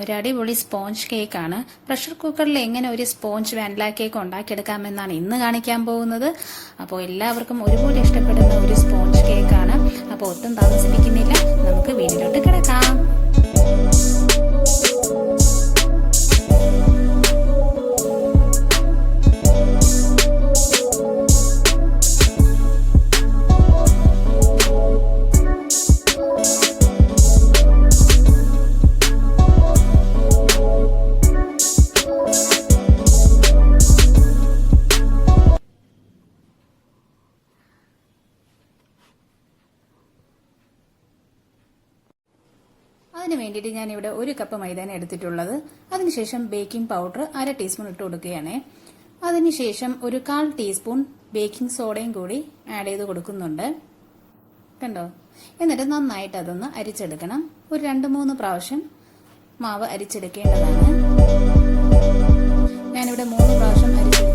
ഒരു അടിപൊളി സ്പോഞ്ച് കേക്കാണ്. പ്രഷർ കുക്കറിൽ എങ്ങനെ ഒരു സ്പോഞ്ച് വാനില കേക്ക് ഉണ്ടാക്കിയെടുക്കാമെന്നാണ് ഇന്ന് കാണിക്കാൻ പോകുന്നത്. അപ്പോൾ എല്ലാവർക്കും ഒരുപോലെ ഇഷ്ടപ്പെടുന്ന ഒരു സ്പോഞ്ച് കേക്കാണ്. അപ്പോൾ ഒട്ടും താമസിപ്പിക്കുന്നില്ല. നമുക്ക് വീട്ടിലോട്ട് കിടക്കാം. അതിന് വേണ്ടിയിട്ട് ഞാൻ ഇവിടെ ഒരു കപ്പ് മൈദാന എടുത്തിട്ടുള്ളത്. അതിനുശേഷം ബേക്കിംഗ് പൗഡർ അര ടീസ്പൂൺ ഇട്ട് കൊടുക്കുകയാണ്. അതിനുശേഷം ഒരു കാൽ ടീസ്പൂൺ ബേക്കിംഗ് സോഡയും കൂടി ആഡ് ചെയ്ത് കൊടുക്കുന്നുണ്ട്. കണ്ടോ? എന്നിട്ട് നന്നായിട്ട് അതൊന്ന് അരിച്ചെടുക്കണം. ഒരു രണ്ട് മൂന്ന് പ്രാവശ്യം മാവ് അരിച്ചെടുക്കേണ്ടതാണ്. ഞാനിവിടെ മൂന്ന് പ്രാവശ്യം അരിച്ചെടുത്തിട്ടുണ്ട്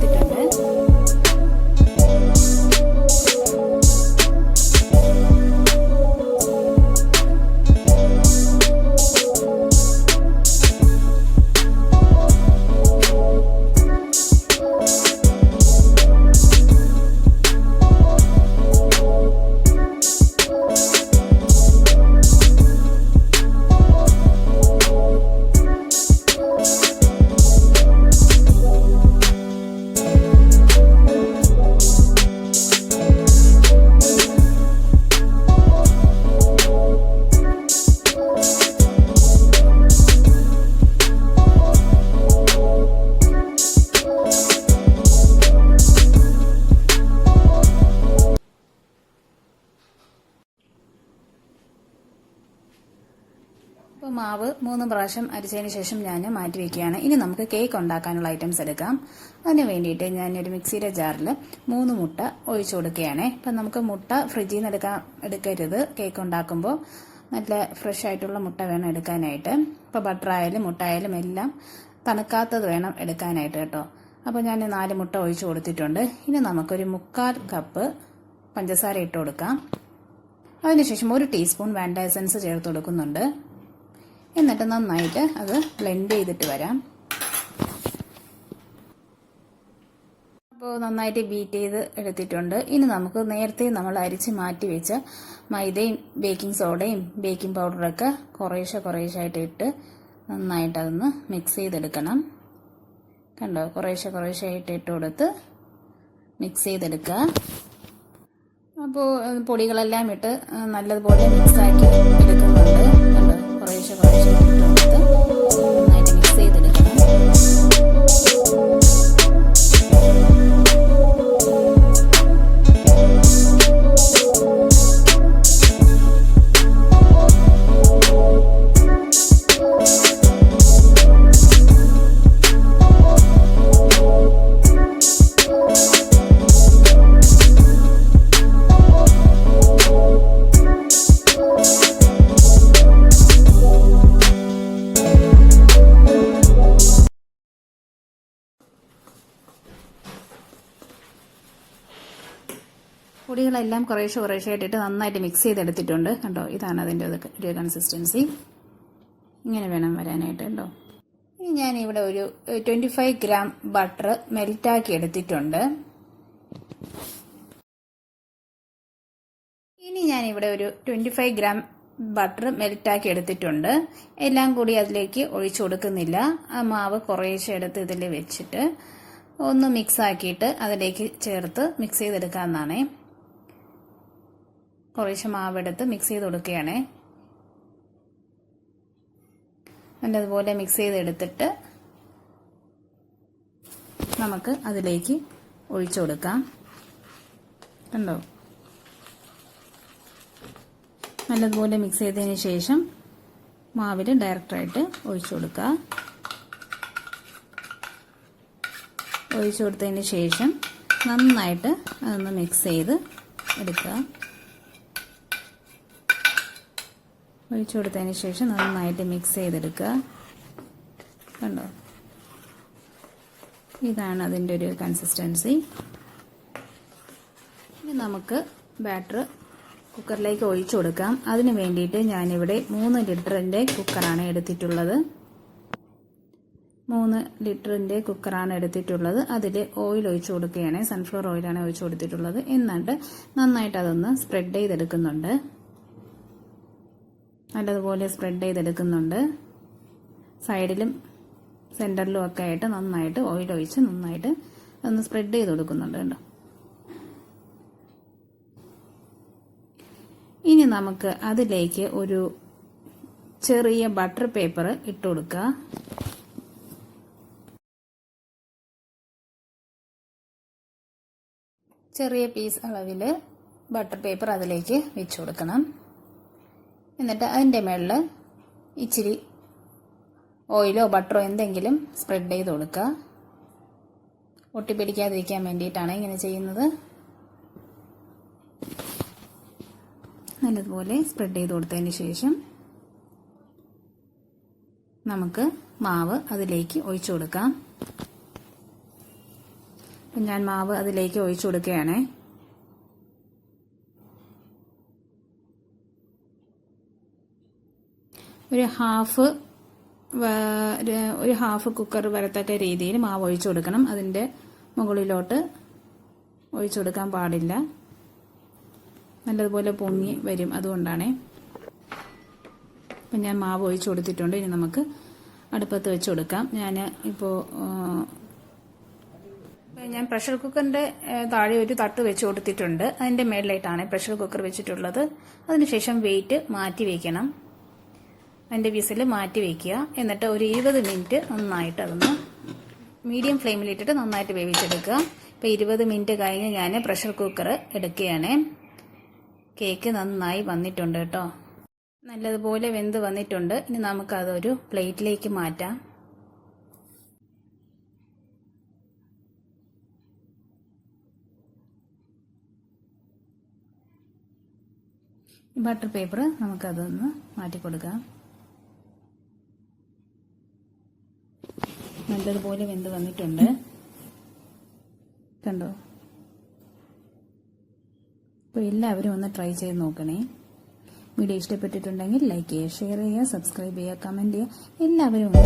മാവ് മൂന്ന് പ്രാവശ്യം അരിച്ചതിന് ശേഷം ഞാൻ മാറ്റി വയ്ക്കുകയാണ് ഇനി നമുക്ക് കേക്ക് ഉണ്ടാക്കാനുള്ള ഐറ്റംസ് എടുക്കാം. അതിന് വേണ്ടിയിട്ട് ഞാൻ ഒരു മിക്സിയുടെ ജാറിൽ മൂന്ന് മുട്ട ഒഴിച്ചു കൊടുക്കുകയാണ്. അപ്പം നമുക്ക് മുട്ട ഫ്രിഡ്ജിൽ നിന്ന് എടുക്കാൻ എടുക്കരുത്. കേക്ക് ഉണ്ടാക്കുമ്പോൾ നല്ല ഫ്രഷ് ആയിട്ടുള്ള മുട്ട വേണം എടുക്കാനായിട്ട്. ഇപ്പോൾ ബട്ടർ ആയാലും മുട്ട ആയാലും എല്ലാം തണുക്കാത്തത് വേണം എടുക്കാനായിട്ട് കേട്ടോ. അപ്പോൾ ഞാൻ നാല് മുട്ട ഒഴിച്ചു കൊടുത്തിട്ടുണ്ട്. ഇനി നമുക്കൊരു മുക്കാൽ കപ്പ് പഞ്ചസാര ഇട്ട് കൊടുക്കാം. അതിനുശേഷം ഒരു ടീസ്പൂൺ വാൻഡ എസൻസ് ചേർത്ത് കൊടുക്കുന്നുണ്ട്. എന്നിട്ട് നന്നായിട്ട് അത് ബ്ലെൻഡ് ചെയ്തിട്ട് വരാം. അപ്പോൾ നന്നായിട്ട് ബീറ്റ് ചെയ്ത് എടുത്തിട്ടുണ്ട്. ഇനി നമുക്ക് നേരത്തെ നമ്മൾ അരിച്ച് മാറ്റി വെച്ച മൈദയും ബേക്കിംഗ് സോഡയും ബേക്കിംഗ് പൗഡറൊക്കെ കുറേശ്ശെ കുറേശ്ശായിട്ട് ഇട്ട് നന്നായിട്ട് അതൊന്ന് മിക്സ് ചെയ്തെടുക്കണം. കണ്ടോ? കുറേശ്ശെ കുറേശ്ശായിട്ട് ഇട്ട് കൊടുത്ത് മിക്സ് ചെയ്തെടുക്കുക. അപ്പോൾ പൊടികളെല്ലാം ഇട്ട് നല്ലതുപോലെ മിക്സാക്കി എടുക്കുന്നുണ്ട്. കണ്ടോ കുറേശ്ശെ പൊടികളെല്ലാം കുറേശ്ശെ കുറേശ്ശെ ആയിട്ടിട്ട് നന്നായിട്ട് മിക്സ് ചെയ്തെടുത്തിട്ടുണ്ട്. കണ്ടോ? ഇതാണ് അതിന്റെ ഒരു കൺസിസ്റ്റൻസി ഇങ്ങനെ വേണം വരാനായിട്ട് കേട്ടോ ഇനി ഞാൻ ഇവിടെ ഒരു ട്വന്റി ഫൈവ് ഗ്രാം ബട്ടർ മെൽറ്റാക്കി എടുത്തിട്ടുണ്ട്. ഇനി ഞാൻ ഇവിടെ ഒരു ട്വന്റി ഫൈവ് ഗ്രാം ബട്ടർ മെൽറ്റാക്കി എടുത്തിട്ടുണ്ട്. എല്ലാം കൂടി അതിലേക്ക് ഒഴിച്ചു കൊടുക്കുന്നില്ല. ആ മാവ് കുറേശ്ശെ എടുത്ത് ഇതിൽ വെച്ചിട്ട് ഒന്ന് മിക്സ് ആക്കിയിട്ട് അതിലേക്ക് ചേർത്ത് മിക്സ് ചെയ്തെടുക്കാമെന്നാണേ കുറേശ്ശെ മാവെടുത്ത് മിക്സ് ചെയ്ത് കൊടുക്കുകയാണേ. എന്നിട്ട് അതുപോലെ മിക്സ് ചെയ്തെടുത്തിട്ട് നമുക്ക് അതിലേക്ക് ഒഴിച്ചു കൊടുക്കാം. കണ്ടോ? നല്ലതുപോലെ മിക്സ് ചെയ്തതിന് ശേഷം മാവിൽ ഡയറക്റ്റായിട്ട് ഒഴിച്ചു കൊടുക്കുക. ഒഴിച്ചു കൊടുത്തതിന് ശേഷം നന്നായിട്ട് അതൊന്ന് മിക്സ് ചെയ്ത് എടുക്കുക. ഒഴിച്ചു കൊടുത്തതിന് ശേഷം നന്നായിട്ട് മിക്സ് ചെയ്തെടുക്കുക. കണ്ടോ? ഇതാണ് അതിന്റെ ഒരു കൺസിസ്റ്റൻസി ഇനി നമുക്ക് ബാറ്റർ കുക്കറിലേക്ക് ഒഴിച്ചു കൊടുക്കാം. അതിന് വേണ്ടിയിട്ട് ഞാനിവിടെ മൂന്ന് ലിറ്ററിന്റെ കുക്കറാണ് എടുത്തിട്ടുള്ളത്. മൂന്ന് ലിറ്ററിന്റെ കുക്കറാണ് എടുത്തിട്ടുള്ളത്. അതിൽ ഓയിൽ ഒഴിച്ചു കൊടുക്കുകയാണ്. സൺഫ്ലവർ ഓയിലാണ് ഒഴിച്ചു കൊടുത്തിട്ടുള്ളത്. എന്നിട്ട് നന്നായിട്ട് അതൊന്ന് സ്പ്രെഡ് ചെയ്തെടുക്കുന്നുണ്ട്. നല്ലതുപോലെ സ്പ്രെഡ് ചെയ്തെടുക്കുന്നുണ്ട്. സൈഡിലും സെന്ററിലും ഒക്കെ ആയിട്ട് നന്നായിട്ട് ഓയിൽ ഒഴിച്ച് നന്നായിട്ട് ഒന്ന് സ്പ്രെഡ് ചെയ്ത് കൊടുക്കുന്നുണ്ട് കേട്ടോ ഇനി നമുക്ക് അതിലേക്ക് ഒരു ചെറിയ ബട്ടർ പേപ്പർ ഇട്ട് കൊടുക്കുക. ചെറിയ പീസ് അളവിൽ ബട്ടർ പേപ്പർ അതിലേക്ക് വെച്ചു കൊടുക്കണം. എന്നിട്ട് അതിന്റെ മുകളിൽ ഇച്ചിരി ഓയിലോ ബട്ടറോ എന്തെങ്കിലും സ്പ്രെഡ് ചെയ്ത് കൊടുക്കുക. ഒട്ടിപ്പിടിക്കാതിരിക്കാൻ വേണ്ടിയിട്ടാണ് ഇങ്ങനെ ചെയ്യുന്നത്. നല്ലതുപോലെ സ്പ്രെഡ് ചെയ്ത് കൊടുത്തതിന് ശേഷം നമുക്ക് മാവ് അതിലേക്ക് ഒഴിച്ചു കൊടുക്കാം. ഞാൻ മാവ് അതിലേക്ക് ഒഴിച്ചു കൊടുക്കുകയാണേ. ഒരു ഹാഫ് ഒരു ഹാഫ് കുക്കർ വരത്തക്ക രീതിയിൽ മാവ് ഒഴിച്ചു കൊടുക്കണം. അതിന്റെ മുകളിലോട്ട് ഒഴിച്ചു കൊടുക്കാൻ പാടില്ല. നല്ലതുപോലെ പൊങ്ങി വരും അതുകൊണ്ടാണേ. അപ്പം ഞാൻ മാവ് ഒഴിച്ചു കൊടുത്തിട്ടുണ്ട്. ഇനി നമുക്ക് അടുപ്പത്ത് വെച്ച് കൊടുക്കാം. ഞാൻ ഇപ്പോൾ ഞാൻ പ്രഷർ കുക്കറിന്റെ താഴെ ഒരു തട്ട് വെച്ച് കൊടുത്തിട്ടുണ്ട്. അതിന്റെ മേളിലായിട്ടാണ് പ്രഷർ കുക്കർ വെച്ചിട്ടുള്ളത്. അതിനുശേഷം വെയിറ്റ് മാറ്റി വയ്ക്കണം അതിന്റെ വിസിൽ മാറ്റി വയ്ക്കുക എന്നിട്ട് ഒരു ഇരുപത് മിനിറ്റ് നന്നായിട്ട് അതൊന്ന് മീഡിയം ഫ്ലെയിമിലിട്ടിട്ട് നന്നായിട്ട് വേവിച്ചെടുക്കുക. ഇപ്പോൾ ഇരുപത് മിനിറ്റ് കഴിഞ്ഞ് ഞാൻ പ്രഷർ കുക്കർ എടുക്കുകയാണ്. കേക്ക് നന്നായി വന്നിട്ടുണ്ട് കേട്ടോ. നല്ലതുപോലെ വെന്ത് വന്നിട്ടുണ്ട്. ഇനി നമുക്കതൊരു പ്ലേറ്റിലേക്ക് മാറ്റാം. ബട്ടർ പേപ്പർ നമുക്കതൊന്ന് മാറ്റി കൊടുക്കാം നല്ലതുപോലെ വെന്ത് വന്നിട്ടുണ്ട്. കണ്ടോ? അപ്പോൾ എല്ലാവരും ഒന്ന് ട്രൈ ചെയ്ത് നോക്കണേ. വീഡിയോ ഇഷ്ടപ്പെട്ടിട്ടുണ്ടെങ്കിൽ ലൈക്ക് ചെയ്യുക ഷെയർ ചെയ്യുക സബ്സ്ക്രൈബ് ചെയ്യുക കമന്റ് ചെയ്യുക. എല്ലാവരും ഒന്ന്